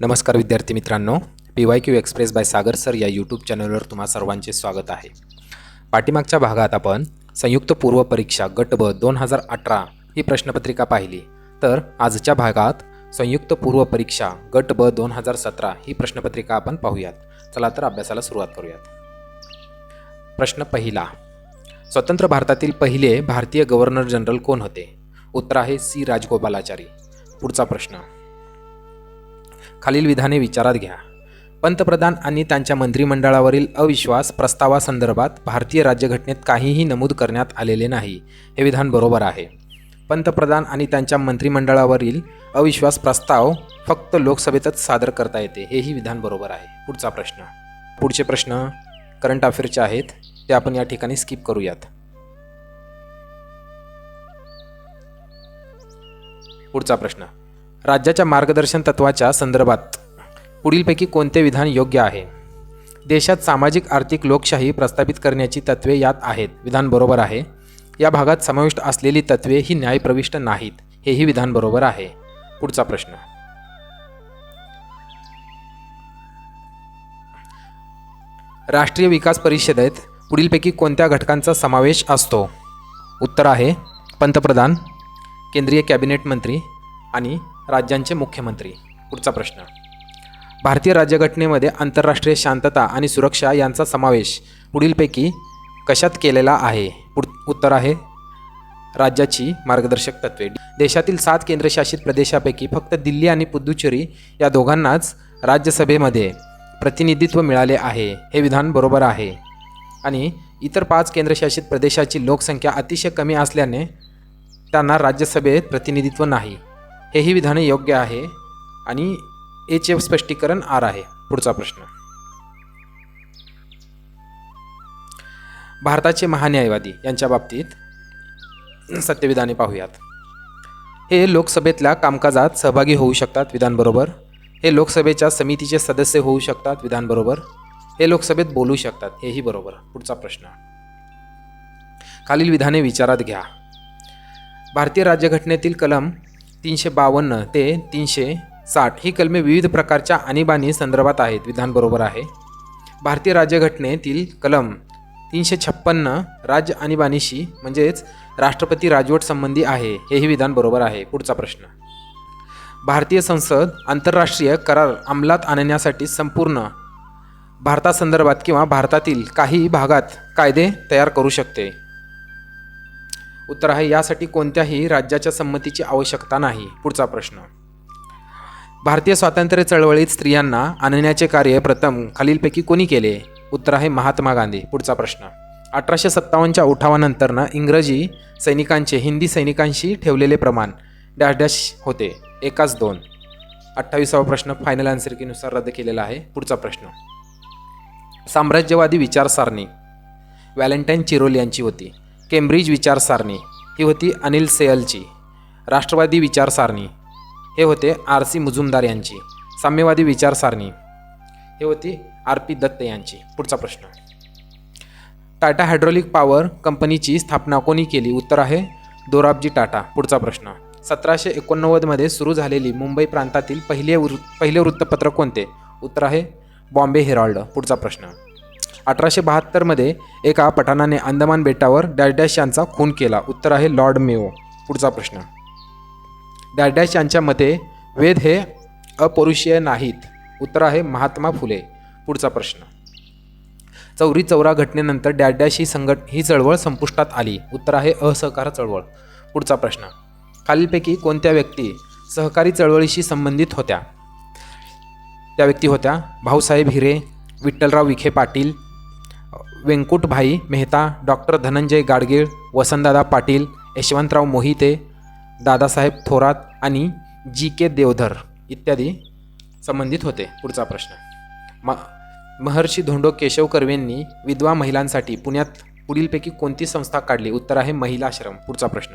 नमस्कार विद्यार्थी मित्रांनो P Y Q express by Sagar sir या यूट्यूब चॅनलवर तुम्हा सर्वांचे स्वागत आहे. पाठीमागच्या भागात आपण संयुक्त पूर्व परीक्षा गट ब दोन हजार अठरा ही प्रश्नपत्रिका पाहिली. तर आजच्या भागात संयुक्त पूर्व परीक्षा गट ब दोन हजार सतरा ही प्रश्नपत्रिका आपण पाहूयात. चला तर अभ्यासाला सुरुवात करूयात. प्रश्न पहिला. स्वतंत्र भारतातील पहिले भारतीय गव्हर्नर जनरल कोण होते? उत्तर आहे सी. राजगोपालाचारी. पुढचा प्रश्न. खालील विधाने विचारात घ्या. पंतप्रधान आणि त्यांच्या मंत्रिमंडळावरील अविश्वास प्रस्तावासंदर्भात भारतीय राज्यघटनेत काहीही नमूद करण्यात आलेले नाही. हे विधान बरोबर आहे. पंतप्रधान आणि त्यांच्या मंत्रिमंडळावरील अविश्वास प्रस्ताव फक्त लोकसभेतच सादर करता येते. हेही विधान बरोबर आहे. पुढचा प्रश्न. पुढचे प्रश्न. करंट अफेअरचे आहेत. ते आपण या ठिकाणी स्किप करूयात. पुढचा प्रश्न. राज्याच्या मार्गदर्शन तत्वाच्या संदर्भात पुढीलपैकी कोणते विधान योग्य आहे? देशात सामाजिक आर्थिक लोकशाही प्रस्थापित करण्याची तत्वे यात आहेत. विधान बरोबर आहे. या भागात समाविष्ट असलेली तत्वे ही न्यायप्रविष्ट नाहीत. हेही विधान बरोबर आहे. पुढचा प्रश्न. राष्ट्रीय विकास परिषदेत पुढीलपैकी कोणत्या घटकांचा समावेश असतो? उत्तर आहे पंतप्रधान केंद्रीय कॅबिनेट मंत्री आणि राज्यांचे मुख्यमंत्री. पुढचा प्रश्न. भारतीय राज्यघटनेमध्ये आंतरराष्ट्रीय शांतता आणि सुरक्षा यांचा समावेश पुढीलपैकी कशात केलेला आहे? पुढ उत्तर आहे राज्याची मार्गदर्शक तत्वे. देशातील सात केंद्रशासित प्रदेशापैकी फक्त दिल्ली आणि पुदुचेरी या दोघांनाच राज्यसभेमध्ये प्रतिनिधित्व मिळाले आहे. हे विधान बरोबर आहे. आणि इतर पाच केंद्रशासित प्रदेशाची लोकसंख्या अतिशय कमी असल्याने त्यांना राज्यसभेत प्रतिनिधित्व नाही. हेही विधान योग्य आहे आणि याचे स्पष्टीकरण आर आहे. पुढचा प्रश्न. भारताचे महान्यायवादी यांच्या बाबतीत सत्यविधाने पाहूयात. हे लोकसभेतल्या कामकाजात सहभागी होऊ शकतात विधानबरोबर. हे लोकसभेच्या समितीचे सदस्य होऊ शकतात विधानबरोबर. हे लोकसभेत बोलू शकतात हेही बरोबर. पुढचा प्रश्न. खालील विधाने विचारात घ्या. भारतीय राज्यघटनेतील कलम तीनशे बावन्न ते तीनशे साठ ही कलमे विविध प्रकारच्या आणीबाणी संदर्भात आहेत. विधान बरोबर आहे. भारतीय राज्यघटनेतील कलम तीनशे छप्पन्न राज्य आणीबाणीशी म्हणजेच राष्ट्रपती राजवट संबंधी आहे. हेही विधान बरोबर आहे. पुढचा प्रश्न. भारतीय संसद आंतरराष्ट्रीय करार अंमलात आणण्यासाठी संपूर्ण भारतासंदर्भात किंवा भारतातील काही भागात कायदे तयार करू शकते. उत्तर आहे यासाठी कोणत्याही राज्याच्या संमतीची आवश्यकता नाही. पुढचा प्रश्न. भारतीय स्वातंत्र्य चळवळीत स्त्रियांना आणण्याचे कार्य प्रथम खालीलपैकी कोणी केले? उत्तर आहे महात्मा गांधी. पुढचा प्रश्न. अठराशे सत्तावन्नच्या उठावानंतरनं इंग्रजी सैनिकांचे हिंदी सैनिकांशी ठेवलेले प्रमाण डॅश डॅश होते. एकाच दोन. अठ्ठावीसावा प्रश्न फायनल आन्सर कीनुसार रद्द केलेला आहे. पुढचा प्रश्न. साम्राज्यवादी विचारसारणी. व्हॅलेंटाईन चिरोल यांची होती. केम्ब्रिज विचारसारणी. ही होती अनिल सेयलची राष्ट्रवादी विचारसारणी. हे होते आर सी मुजुमदार यांची. साम्यवादी विचारसारणी. हे होती आर पी दत्त यांची. पुढचा प्रश्न. टाटा हायड्रॉलिक पॉवर कंपनीची स्थापना कोणी केली? उत्तर आहे दोराबजी टाटा. पुढचा प्रश्न. सतराशे एकोणनव्वदमध्ये सुरू झालेली मुंबई प्रांतातील पहिले वृ पहिले वृत्तपत्र कोणते? उत्तर आहे बॉम्बे हेराल्ड. पुढचा प्रश्न. अठराशे बहात्तरमध्ये एका पठाणाने अंदमान बेटावर डॅश डॅश यांचा खून केला. उत्तर आहे लॉर्ड मेओ. पुढचा प्रश्न. डॅश डॅश यांच्या मते वेद हे अपौरुषीय नाहीत. उत्तर आहे महात्मा फुले. पुढचा प्रश्न. चौरी चौरा घटनेनंतर डॅश डॅश ही संघट ही चळवळ संपुष्टात आली. उत्तर आहे असहकार चळवळ. पुढचा प्रश्न. खालीलपैकी कोणत्या व्यक्ती सहकारी चळवळीशी संबंधित होत्या? त्या व्यक्ती होत्या भाऊसाहेब हिरे विठ्ठलराव विखे पाटील व्यंकुटभाई मेहता डॉक्टर धनंजय गाडगीळ वसंतदादा पाटील यशवंतराव मोहिते दादासाहेब थोरात आणि जी के देवधर इत्यादी संबंधित होते. पुढचा प्रश्न. म महर्षी धोंडो केशव कर्वेंनी विधवा महिलांसाठी पुण्यात पुढीलपैकी कोणती संस्था काढली? उत्तर आहे महिला आश्रम. पुढचा प्रश्न.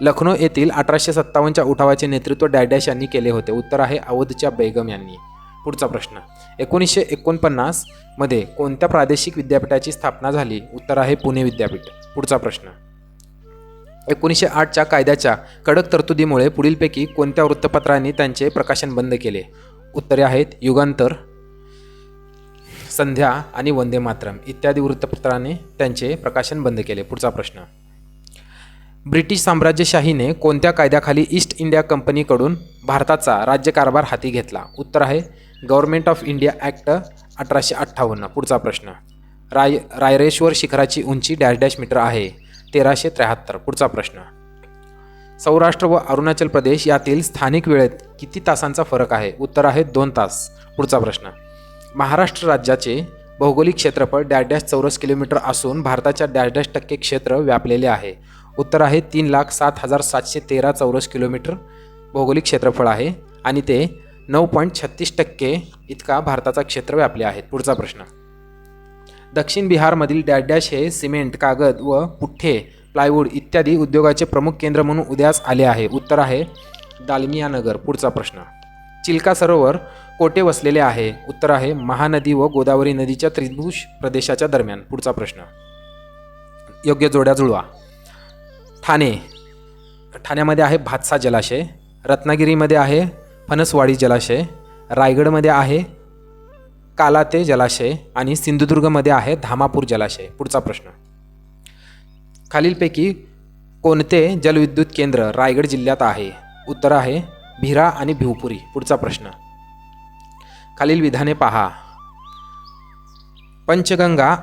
लखनौ येथील अठराशे सत्तावन्नच्या उठावाचे नेतृत्व डॅडॅश यांनी केले होते. उत्तर आहे अवधच्या बेगम यांनी. पुढचा प्रश्न. एकोणीसशे एकोणपन्नासमध्ये कोणत्या प्रादेशिक विद्यापीठाची स्थापना झाली? उत्तर आहे पुणे विद्यापीठ. पुढचा प्रश्न. एकोणीसशे आठच्या कायद्याच्या कडक तरतुदीमुळे पुढीलपैकी कोणत्या वृत्तपत्रांनी त्यांचे प्रकाशन बंद केले? उत्तरे आहेत युगांतर संध्या आणि वंदे मातरम. इत्यादी वृत्तपत्राने त्यांचे प्रकाशन बंद केले. पुढचा प्रश्न. ब्रिटिश साम्राज्यशाहीने कोणत्या कायद्याखाली ईस्ट इंडिया कंपनीकडून भारताचा राज्यकारभार हाती घेतला? उत्तर आहे गव्हर्नमेंट ऑफ इंडिया ॲक्ट अठराशे अठ्ठावन्न. पुढचा प्रश्न. राय रायरेश्वर शिखराची उंची डॅश डॅश मीटर आहे तेराशे त्र्याहत्तर. पुढचा प्रश्न. सौराष्ट्र व अरुणाचल प्रदेश यातील स्थानिक वेळेत किती तासांचा फरक आहे? उत्तर आहे दोन तास. पुढचा प्रश्न. महाराष्ट्र राज्याचे भौगोलिक क्षेत्रफळ डॅश डॅश चौरस किलोमीटर असून भारताच्या डॅश डॅश टक्के क्षेत्र व्यापलेले आहे. उत्तर आहे तीन लाख सात हजार सातशे तेरा चौरस किलोमीटर भौगोलिक क्षेत्रफळ आहे आणि ते नऊ पॉईंट छत्तीस टक्के इतका भारताचा क्षेत्र व्यापले आहेत पुढचा प्रश्न. दक्षिण बिहारमधील डॅश डॅश हे सिमेंट कागद व पुठ्ठे प्लायवूड इत्यादी उद्योगाचे प्रमुख केंद्र म्हणून उदयास आले आहे. उत्तर आहे दालमियानगर पुढचा प्रश्न. चिल्का सरोवर कोठे वसलेले आहे? उत्तर आहे महानदी व गोदावरी नदीच्या त्रिभुज प्रदेशाच्या दरम्यान. पुढचा प्रश्न. योग्य जोड्या जुळवा. ठाणे. ठाण्यामध्ये आहे भातसा जलाशय रत्नागिरीमध्ये आहे फणसवाडी जलाशय रायगडमध्ये आहे कालाते जलाशय आणि सिंधुदुर्गमध्ये आहे धामापूर जलाशय. पुढचा प्रश्न. खालीलपैकी कोणते जलविद्युत केंद्र रायगड जिल्ह्यात आहे? उत्तर आहे भिरा आणि भिवपुरी. पुढचा प्रश्न. खालील विधाने पहा. पंचगंगा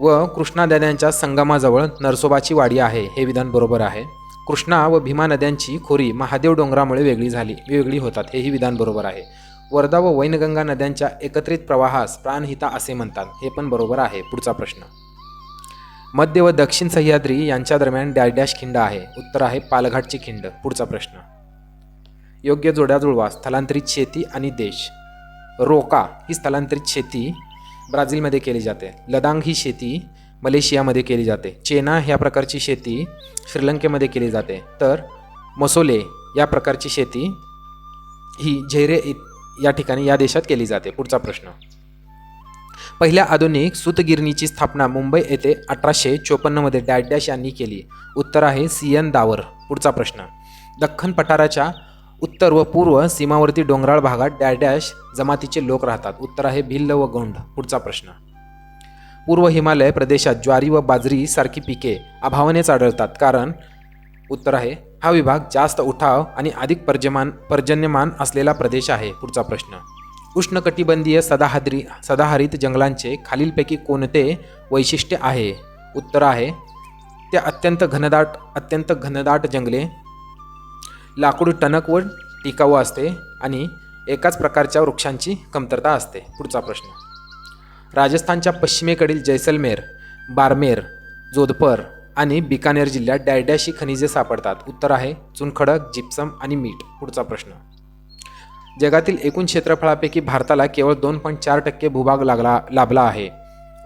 व कृष्णा नद्यांच्या संगमाजवळ नरसोबाची वाडी आहे. हे विधान बरोबर आहे. कृष्णा व भीमा नद्यांची खोरी महादेव डोंगरामुळे वेगळी झाली वेगळी होतात. हेही विधान बरोबर आहे. वर्धा व वैनगंगा नद्यांच्या एकत्रित प्रवाहास प्राणहिता असे म्हणतात. हे पण बरोबर आहे. पुढचा प्रश्न. मध्य व दक्षिण सह्याद्री यांच्या दरम्यान डॅडॅश खिंड आहे. उत्तर आहे पालघाटची खिंड. पुढचा प्रश्न. योग्य जोड्या जुळवा. स्थलांतरित शेती आणि देश. रोका ही स्थलांतरित शेती ब्राझीलमध्ये केली जाते. लदांग ही शेती मलेशियामध्ये केली जाते. चेना ह्या प्रकारची शेती श्रीलंकेमध्ये केली जाते. तर मसोले या प्रकारची शेती ही झैरे या ठिकाणी या देशात केली जाते. पुढचा प्रश्न. पहिल्या आधुनिक सूतगिरणीची स्थापना मुंबई येथे अठराशे चोपन्नमध्ये डॅडॅश यांनी केली. उत्तर आहे सी एन दावर. पुढचा प्रश्न. दख्खन पठाराच्या उत्तर व पूर्व सीमावर्ती डोंगराळ भागात डॅडॅश डॅश जमातीचे लोक राहतात. उत्तर आहे भिल्ल व गौंड. पुढचा प्रश्न. पूर्व हिमालय प्रदेशात ज्वारी व बाजरी सारखी पिके अभावानेच आढळतात. कारण उत्तर आहे हा विभाग जास्त उठाव आणि अधिक पर्जमान पर्जन्यमान असलेला प्रदेश आहे. पुढचा प्रश्न. उष्णकटिबंधीय सदाहद्री सदाहरित जंगलांचे खालीलपैकी कोणते वैशिष्ट्य आहे? उत्तर आहे ते अत्यंत घनदाट अत्यंत घनदाट जंगले लाकूड टणक व टिकाऊ असते आणि एकाच प्रकारच्या वृक्षांची कमतरता असते. पुढचा प्रश्न. राजस्थानच्या पश्चिमेकडील जैसलमेर बारमेर जोधपर आणि बिकानेर जिल्ह्यात डॅडॅशी खनिजे सापडतात. उत्तर आहे चुनखडक जिप्सम आणि मीठ. पुढचा प्रश्न. जगातील एकूण क्षेत्रफळापैकी भारताला केवळ दोन पॉईंट चार टक्के भूभाग लागला लाभला आहे.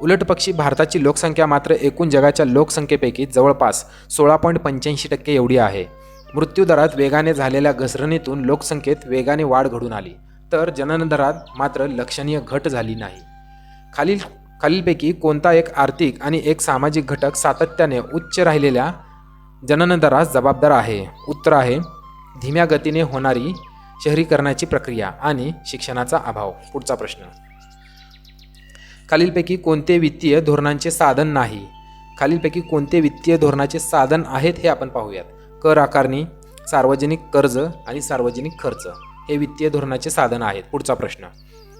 उलटपक्षी भारताची लोकसंख्या मात्र एकूण जगाच्या लोकसंख्येपैकी जवळपास सोळा पॉईंट पंच्याऐंशी टक्के एवढी आहे. मृत्यूदरात वेगाने झालेल्या घसरणीतून लोकसंख्येत वेगाने वाढ घडून आली. तर जननदरात मात्र लक्षणीय घट झाली नाही. खालील खालीलपैकी कोणता एक आर्थिक आणि एक सामाजिक घटक सातत्याने उच्च राहिलेल्या जननदरास जबाबदार आहे? उत्तर आहे धीम्या गतीने होणारी शहरीकरणाची प्रक्रिया आणि शिक्षणाचा अभाव. पुढचा प्रश्न. खालीलपैकी कोणते वित्तीय धोरणांचे साधन नाही? खालीलपैकी कोणते वित्तीय धोरणाचे साधन आहेत हे आपण पाहूयात. कर आकारणी सार्वजनिक कर्ज आणि सार्वजनिक खर्च हे वित्तीय धोरणाचे साधन आहेत. पुढचा प्रश्न.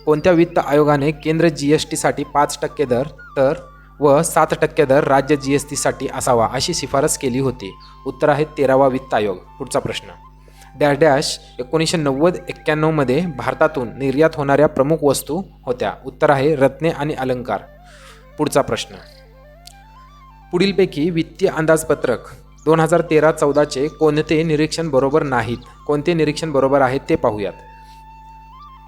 कोणत्या वित्त आयोगाने केंद्र जी एस टीसाठी पाच टक्के दर तर व सात टक्के दर राज्य जी एस टीसाठी असावा अशी शिफारस केली होती? उत्तर आहे तेरावा वित्त आयोग. पुढचा प्रश्न. डॅश डॅश एकोणीसशे नव्वद एक्क्याण्णवमध्ये भारतातून निर्यात होणाऱ्या प्रमुख वस्तू होत्या. उत्तर आहे रत्ने आणि अलंकार. पुढचा प्रश्न. पुढीलपैकी वित्तीय अंदाजपत्रक. दोन हजार तेरा चौदाचे कोणते निरीक्षण बरोबर नाहीत. कोणते निरीक्षण बरोबर आहेत ते पाहूयात.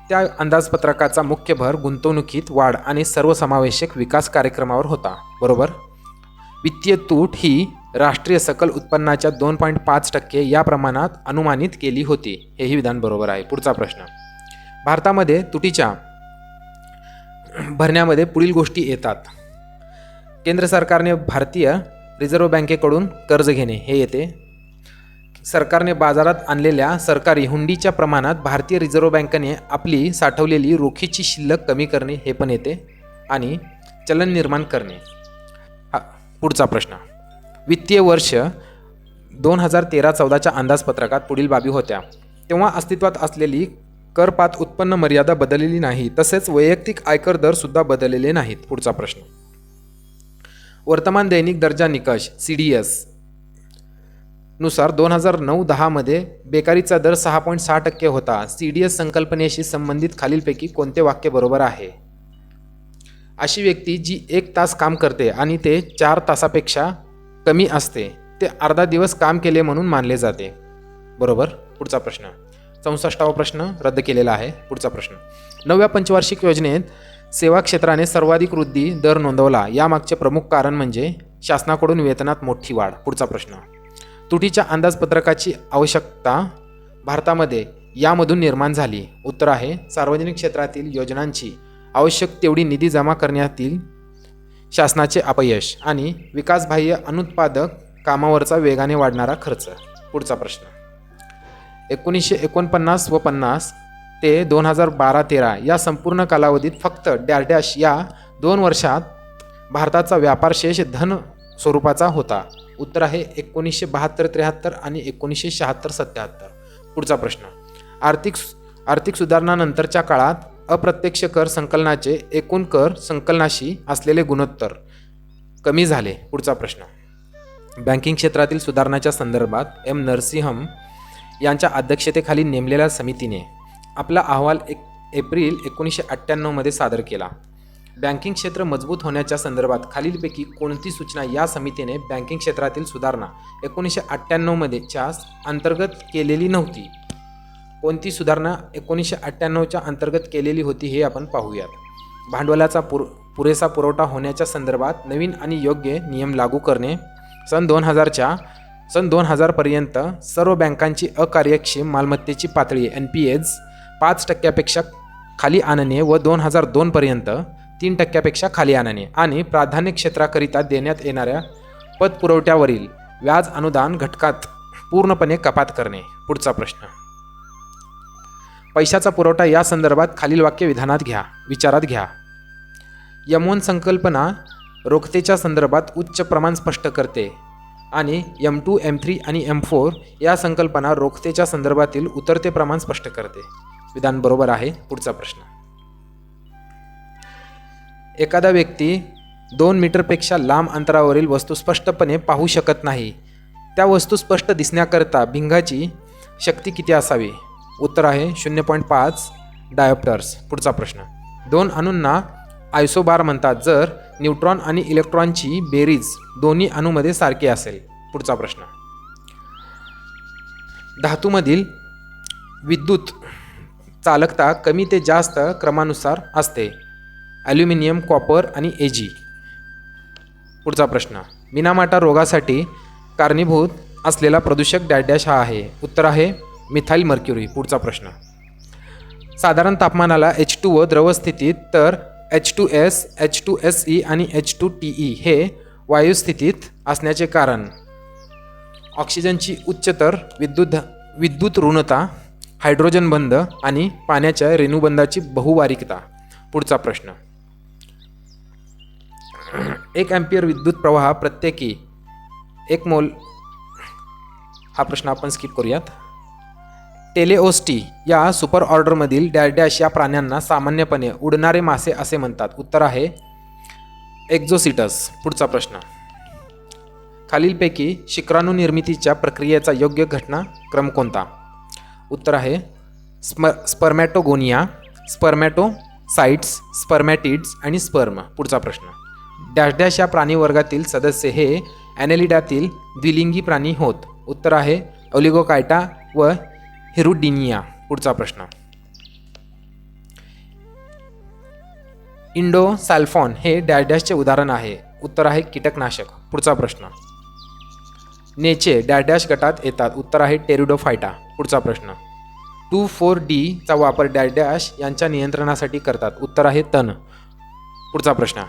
त्या अंदाजपत्रकाचा मुख्य भर गुंतवणुकीत वाढ आणि सर्वसमावेशक विकास कार्यक्रमावर होता. बरोबर? वित्तीय तूट ही राष्ट्रीय सकल उत्पन्नाच्या दोन पॉईंट पाच टक्के या प्रमाणात अनुमानित केली होती. हेही विधान बरोबर आहे. पुढचा प्रश्न. भारतामध्ये तुटीच्या भरण्यामध्ये पुढील गोष्टी येतात. केंद्र सरकारने भारतीय रिझर्व्ह बँकेकडून कर्ज घेणे हे येते. सरकारने बाजारात आणलेल्या सरकारी हुंडीच्या प्रमाणात भारतीय रिझर्व्ह बँकेने आपली साठवलेली रोखीची शिल्लक कमी करणे हे पण येते. आणि चलन निर्माण करणे. हा पुढचा प्रश्न. वित्तीय वर्ष दोन हजार तेरा चौदाच्या अंदाजपत्रकात पुढील बाबी होत्या. तेव्हा अस्तित्वात असलेली करपात उत्पन्न मर्यादा बदललेली नाही तसेच वैयक्तिक आयकर दर सुद्धा बदललेले नाहीत. पुढचा प्रश्न. वर्तमान दैनिक दर्जा निकष सी डी एसनुसार दोन हजार नऊ दहामध्ये बेकारीचा दर सहा पॉईंट सहा टक्के होता. सी डी एस संकल्पनेशी संबंधित खालीलपैकी कोणते वाक्य बरोबर आहे? अशी व्यक्ती जी एक तास काम करते आणि ते चार तासापेक्षा कमी असते ते अर्धा दिवस काम केले म्हणून मानले जाते. बरोबर? पुढचा प्रश्न. चौसष्टावा प्रश्न रद्द केलेला आहे. पुढचा प्रश्न. नवव्या पंचवार्षिक योजनेत सेवा क्षेत्राने सर्वाधिक वृद्धी दर नोंदवला. यामागचे प्रमुख कारण म्हणजे शासनाकडून वेतनात मोठी वाढ. पुढचा प्रश्न. तुटीच्या अंदाजपत्रकाची आवश्यकता भारतामध्ये यामधून निर्माण झाली. उत्तर आहे सार्वजनिक क्षेत्रातील योजनांची आवश्यक तेवढी निधी जमा करण्यातील शासनाचे अपयश आणि विकासबाह्य अनुत्पादक कामावरचा वेगाने वाढणारा खर्च. पुढचा प्रश्न. एकोणीसशे एकोणपन्नास व पन्नास ते दोन हजार बारा तेरा या संपूर्ण कालावधीत फक्त डॅरडॅश या दोन वर्षात भारताचा व्यापार शेष धन स्वरूपाचा होता. उत्तर आहे एकोणीसशे बहात्तर त्र्याहत्तर आणि एकोणीसशे शहात्तर सत्याहत्तर. पुढचा प्रश्न. आर्थिक आर्थिक सुधारणानंतरच्या काळात अप्रत्यक्ष कर संकलनाचे एकूण कर संकलनाशी असलेले गुणोत्तर कमी झाले. पुढचा प्रश्न. बँकिंग क्षेत्रातील सुधारणाच्या संदर्भात एम नरसिंहम यांच्या अध्यक्षतेखाली नेमलेल्या समितीने आपला अहवाल एक एप्रिल एकोणीसशे अठ्ठ्याण्णवमध्ये सादर केला. बँकिंग क्षेत्र मजबूत होण्याच्या संदर्भात खालीलपैकी कोणती सूचना या समितीने बँकिंग क्षेत्रातील सुधारणा एकोणीसशे अठ्ठ्याण्णवमध्ये च्या अंतर्गत केलेली नव्हती? कोणती सुधारणा एकोणीसशे अठ्ठ्याण्णवच्या अंतर्गत केलेली होती हे आपण पाहूयात. भांडवलाचा पुर पुरेसा पुरवठा होण्याच्या संदर्भात नवीन आणि योग्य नियम लागू करणे. सन दोन हजारच्या सन दोन हजारपर्यंत सर्व बँकांची अकार्यक्षम मालमत्तेची पातळी एन पी एज पाच टक्क्यापेक्षा खाली आणणे व दोन हजार दोनपर्यंत तीन टक्क्यापेक्षा खाली आणणे आणि प्राधान्य क्षेत्राकरिता देण्यात येणाऱ्या पतपुरवठ्यावरील व्याज अनुदान घटकात पूर्णपणे कपात करणे. पुढचा प्रश्न. पैशाचा पुरवठा या संदर्भात खालील वाक्य विधानात घ्या. विचारात घ्या. यमोन संकल्पना रोखतेच्या संदर्भात उच्च प्रमाण स्पष्ट करते आणि एम टू एम थ्री आणि एम फोर या संकल्पना रोखतेच्या संदर्भातील उतरते प्रमाण स्पष्ट करते. विधान बरोबर आहे. पुढचा प्रश्न. एखादा व्यक्ती दोन मीटरपेक्षा लांब अंतरावरील वस्तू स्पष्टपणे पाहू शकत नाही. त्या वस्तू स्पष्ट दिसण्याकरता भिंगाची शक्ती किती असावी? उत्तर आहे शून्य पॉईंट पाच डायोप्टर्स. पुढचा प्रश्न. दोन अणूंना आयसोबार म्हणतात. जर न्यूट्रॉन आणि इलेक्ट्रॉनची बेरीज दोन्ही अणूमध्ये सारखी असेल. पुढचा प्रश्न. धातूमधील विद्युत चालकता कमी ते जास्त क्रमानुसार असते. ॲल्युमिनियम कॉपर आणि एजी पुढचा प्रश्न. मिनामाटा रोगासाठी कारणीभूत असलेला प्रदूषक डॅडॅश हा आहे. उत्तर आहे मिथाईल मर्क्युरी. पुढचा प्रश्न. साधारण तापमानाला एच टू व द्रवस्थितीत तर H two S H two S E आणि एच टू टी ई हे वायुस्थितीत असण्याचे कारण. ऑक्सिजनची उच्चतर विद्युत विद्युत ऋणता हायड्रोजन बंध आणि पाण्याच्या रेणुबंधाची बहुवारिकता. पुढचा प्रश्न. एक अँपियर विद्युत प्रवाह प्रत्येकी एक मोल हा प्रश्न आपण स्किप करूयात. टेलेओस्टी या सुपर ऑर्डरमधील डॅडॅश या प्राण्यांना सामान्यपणे उडणारे मासे असे म्हणतात. उत्तर आहे एक्झोसिटस पुढचा प्रश्न. खालीलपैकी शिक्राणू निर्मितीच्या प्रक्रियेचा योग्य घटनाक्रम कोणता? उत्तर आहे. स्म स्पर्मॅटोगोनिया स्पर्मॅटोसाइट्स स्पर्मॅटिड्स आणि स्पर्म पुढचा प्रश्न. डॅश डॅश या प्राणीवर्गातील सदस्य हे ॲनेलिडातील द्विलिंगी प्राणी होत. उत्तर आहे ओलिगोकायटा व हिरुडिनिया. पुढचा प्रश्न. इंडो सॅल्फॉन हे डॅश डॅशचे उदाहरण आहे. उत्तर आहे कीटकनाशक. पुढचा प्रश्न. नेचे डॅश डॅश गटात येतात. उत्तर आहे टेरिडोफायटा. पुढचा प्रश्न. टू फोर डीचा वापर डॅश डॅश यांच्या नियंत्रणासाठी करतात. उत्तर आहे तण पुढचा प्रश्न.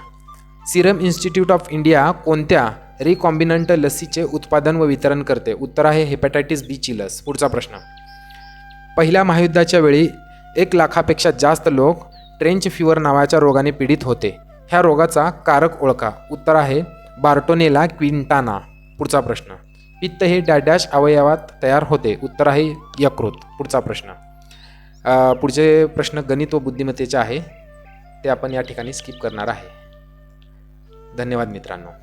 सिरम इन्स्टिट्यूट ऑफ इंडिया कोणत्या रिकॉम्बिनंट लसीचे उत्पादन व वितरण करते? उत्तर आहे हेपॅटायटिस बीची लस पुढचा प्रश्न. पहिल्या महायुद्धाच्या वेळी एक लाखापेक्षा जास्त लोक ट्रेंच फिवर नावाच्या रोगाने पीडित होते. ह्या रोगाचा कारक ओळखा. उत्तर आहे बार्टोनेला क्विंटाना. पुढचा प्रश्न. पित्त हे डॅडॅश अवयवात तयार होते. उत्तर आहे यकृत. पुढचा प्रश्न. पुढचे प्रश्न गणित व बुद्धिमत्तेचे आहे. ते आपण या ठिकाणी स्किप करणार आहे. धन्यवाद मित्रांनो.